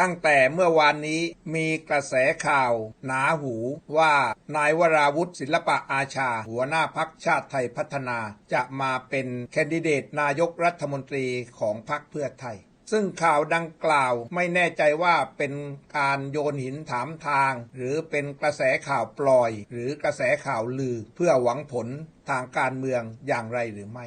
ตั้งแต่เมื่อวานนี้มีกระแสข่าว หนาหูว่า นายวราวุธศิลปะอาชา หัวหน้าพักชาติไทยพัฒนา จะมาเป็นแคนดิเดตนายกรัฐมนตรีของพักเพื่อไทยซึ่งข่าวดังกล่าวไม่แน่ใจว่าเป็นการโยนหินถามทาง หรือเป็นกระแสข่าวปล่อย หรือกระแสข่าวลือเพื่อหวังผลทางการเมืองอย่างไรหรือไม่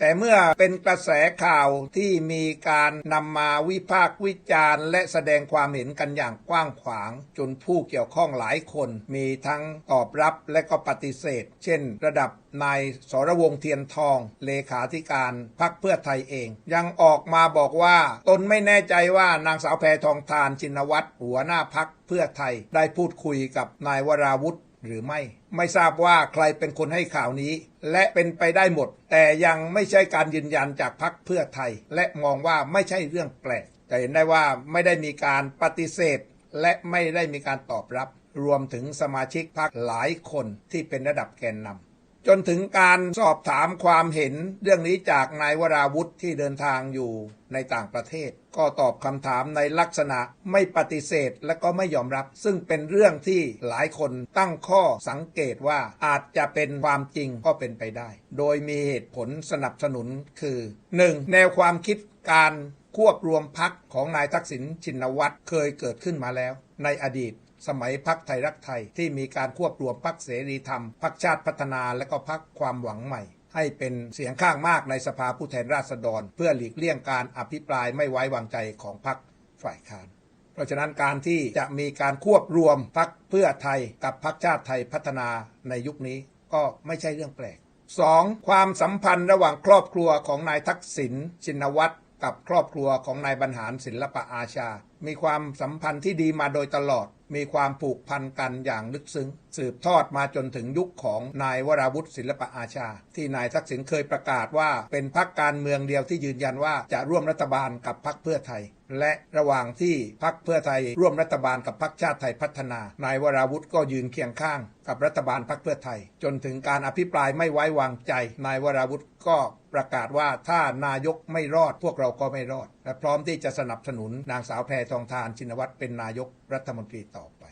แต่เมื่อเป็นกระแสข่าวที่มีการนำมาวิพากษ์วิจารณ์ และแสดงความเห็นกันอย่างกว้างขวาง จนผู้เกี่ยวข้องหลายคน มีทั้งตอบรับและก็ปฏิเสธ เช่น ระดับนายสรวงเทียนทอง เลขาธิการพักเพื่อไทยเอง ยังออกมาบอกว่า ตนไม่แน่ใจว่านางสาวแพทองทานชินวัตรหัวหน้าพักเพื่อไทย ได้พูดคุยกับนายวราวุธ หรือไม่ ไม่ทราบว่าใครเป็นคนให้ข่าวนี้ และเป็นไปได้หมด แต่ยังไม่ใช่การยืนยันจากพักเพื่อไทย และมองว่าไม่ใช่เรื่องแปลกจะเห็นได้ว่าไม่ได้มีการปฏิเสธ และไม่ได้มีการตอบรับ รวมถึงสมาชิกพักหลายคนที่เป็นระดับแกนนำ จนถึงการสอบถามความเห็นเรื่องนี้จากนายวราวุธที่เดินทางอยู่ในต่างประเทศ ก็ตอบคำถามในลักษณะไม่ปฏิเสธและก็ไม่ยอมรับ ซึ่งเป็นเรื่องที่หลายคนตั้งข้อสังเกตว่าอาจจะเป็นความจริงก็เป็นไปได้ โดยมีเหตุผลสนับสนุนคือ 1. แนวความคิดการควบรวมพักของนายทักษิณชินวัตรเคยเกิดขึ้นมาแล้ว ในอดีต สมัยพักไทยรักไทยที่มีการควบรวมพักเสรีธรรมพักชาติพัฒนาและก็พักความหวังใหม่ ให้เป็นเสียงข้างมากในสภาผู้แทนราษฎร เพื่อหลีกเลี่ยงการอภิปรายไม่ไว้วางใจของพักฝ่ายค้านเพราะฉะนั้นการที่จะมีการควบรวมพักเพื่อไทยกับพักชาติไทยพัฒนาในยุคนี้ก็ไม่ใช่เรื่องแปลก 2. ความสัมพันธ์ระหว่างครอบครัวของนายทักษิณชินวัตรกับครอบครัวของนายบรรหารศิลปะอาชา มีความสัมพันธ์ที่ดีมาโดยตลอด มีความผูกพันกันอย่างลึกซึ้ง สืบทอดมาจนถึงยุคของนายวราวุธศิลปะอาชา ที่นายทักษิณเคยประกาศว่าเป็นพรรคการเมืองเดียวที่ยืนยันว่าจะร่วมรัฐบาลกับพรรคเพื่อไทย และระหว่างที่พรรคเพื่อไทยร่วมรัฐบาลกับพรรคชาติไทยพัฒนา นายวราวุธก็ยืนเคียงข้าง กับรัฐบาลพรรคเพื่อไทย จนถึงการอภิปรายไม่ไว้วางใจ นายวราวุธก็ประกาศว่าถ้านายกไม่รอดพวกเราก็ไม่รอด และพร้อมที่จะสนับสนุนนางสาวแพทองทานชินวัตรเป็นนายกรัฐมนตรีต่อไป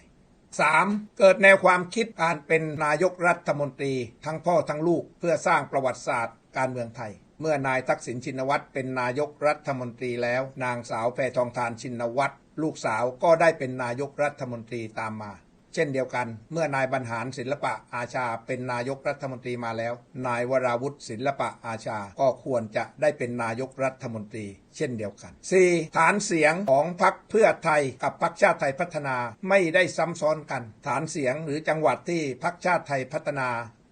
3. เกิดแนวความคิดการเป็นนายกรัฐมนตรี ทั้งพ่อทั้งลูกเพื่อสร้างประวัติศาสตร์การเมืองไทย เมื่อนายทักษิณชินวัตรเป็นนายกรัฐมนตรีแล้ว นางสาวแพทองทานชินวัตรลูกสาวก็ได้เป็นนายกรัฐมนตรีตามมา เช่นเดียวกัน เมื่อนายบรรหารศิลปะอาชาเป็นนายกรัฐมนตรีมาแล้ว นายวราวุธศิลปะอาชาก็ควรจะได้เป็นนายกรัฐมนตรี เช่นเดียวกัน 4. ฐานเสียงของพรรคเพื่อไทยกับพรรคชาติไทยพัฒนาไม่ได้ซ้ำซ้อนกัน ฐานเสียงหรือจังหวัดที่พรรคชาติไทยพัฒนา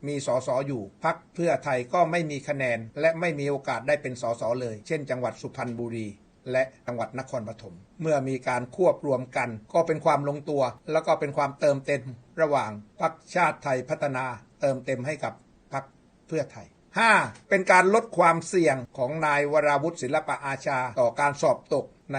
มีสสอยู่พักเพื่อไทยก็ไม่มีคะแนน และไม่มีโอกาสได้เป็นสสเลย เช่น จังหวัดสุพรรณบุรี และจังหวัดนครปฐมเมื่อมีการควบรวมกัน ก็เป็นความลงตัว แล้วก็เป็นความเติมเต็มระหว่างพรรคชาติไทยพัฒนาเติมเต็มให้กับพรรคเพื่อไทย 5. เป็นการลดความเสี่ยงของนายวราวุธศิลปะอาชา ต่อการสอบตกใน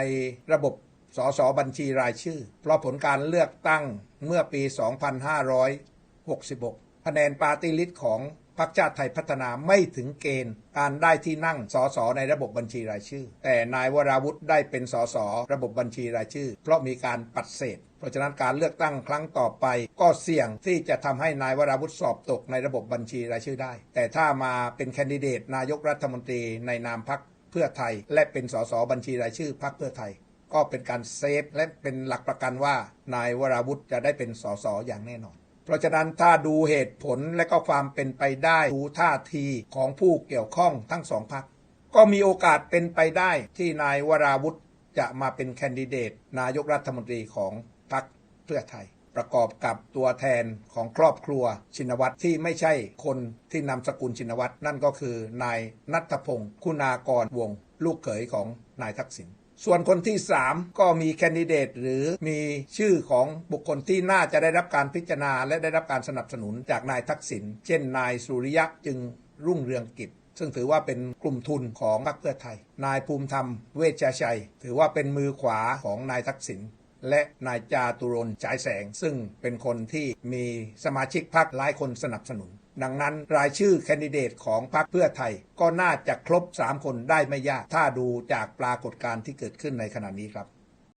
ระบบสสบัญชีรายชื่อ เพราะผลการเลือกตั้งเมื่อปี 2566 คะแนนปาร์ตี้ลิสต์ของ พรรคชาติไทยพัฒนาไม่ถึงเกณฑ์การได้ที่นั่งสสในระบบบัญชีรายชื่อ แต่นายวราวุธได้เป็นสสระบบบัญชีรายชื่อ เพราะมีการปัดเศษ เพราะฉะนั้นการเลือกตั้งครั้งต่อไป ก็เสี่ยงที่จะทำให้นายวราวุธสอบตกในระบบบัญชีรายชื่อได้ แต่ถ้ามาเป็นแคนดิเดตนายกรัฐมนตรีในนามพรรคเพื่อไทย และเป็นสสบัญชีรายชื่อพรรคเพื่อไทย ก็เป็นการเซฟและเป็นหลักประกันว่านายวราวุธจะได้เป็นสสอย่างแน่นอน เพราะฉะนั้นถ้าดูเหตุผลและก็ความเป็นไปได้ดูท่าทีของผู้เกี่ยวข้องทั้งสองพรรคก็มีโอกาสเป็นไปได้ที่นายวราวุธจะมาเป็นแคนดิเดตนายกรัฐมนตรีของพรรคเพื่อไทย ประกอบกับตัวแทนของครอบครัวชินวัตรที่ไม่ใช่คนที่นำสกุลชินวัตรนั่นก็คือนายนัทพงศ์คุณากรวง ลูกเขยของนายทักษิณ ส่วนคนที่ 3 ก็มีแคนดิเดตหรือมีชื่อของบุคคลที่น่าจะได้รับการพิจารณา และได้รับการสนับสนุนจากนายทักษิณเช่นนายสุริยะจึงรุ่งเรืองกิจ ซึ่งถือว่าเป็นกลุ่มทุนของพรรคเพื่อไทย นายภูมิธรรมเวชชัย ถือว่าเป็นมือขวาของนายทักษิณและนายจาตุรนต์ฉายแสง ซึ่งเป็นคนที่มีสมาชิกพรรคหลายคนสนับสนุน ดังนั้นรายชื่อแคนดิเดตของพรรคเพื่อไทย ก็น่าจะครบ 3 คนได้ไม่ยาก ถ้าดูจากปรากฏการณ์ที่เกิดขึ้นในขณะนี้ครับ